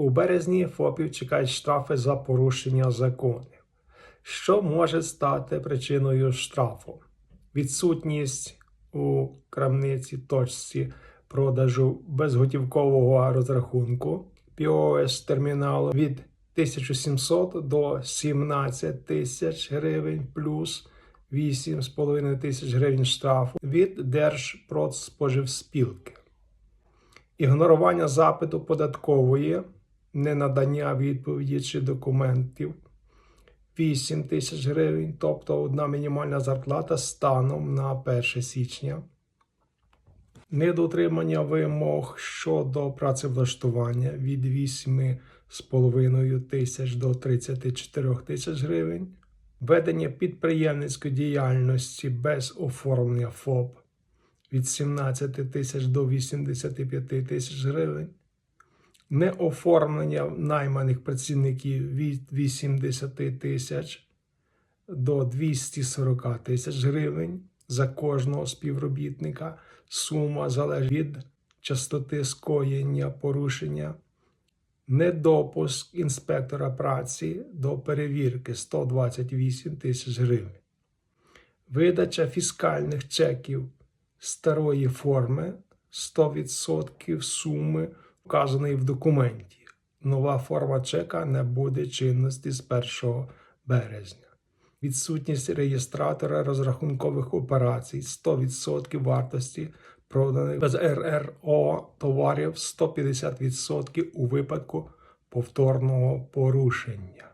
У березні ФОПів чекають штрафи за порушення законів. Що може стати причиною штрафу? Відсутність у крамниці точці продажу безготівкового розрахунку POS терміналу від 1700 до 17 тисяч гривень плюс 8,5 тисяч гривень штрафу від Держпродспоживспілки. Ігнорування запиту податкової, ненадання відповіді чи документів. 8 тисяч гривень, тобто одна мінімальна зарплата станом на 1 січня. Недотримання вимог щодо працевлаштування від 8,5 тисяч до 34 тисяч гривень, ведення підприємницької діяльності без оформлення ФОП від 17 тисяч до 85 тисяч гривень, неоформлення найманих працівників від 80 тисяч до 240 тисяч гривень за кожного співробітника. Сума залежить від частоти скоєння порушення, недопуск інспектора праці до перевірки 128 тисяч гривень, видача фіскальних чеків старої форми 100% суми, вказаної в документі. Нова форма чека не буде чинності з 1 березня. Відсутність реєстратора розрахункових операцій 100% вартості проданих без РРО товарів 150% у випадку повторного порушення.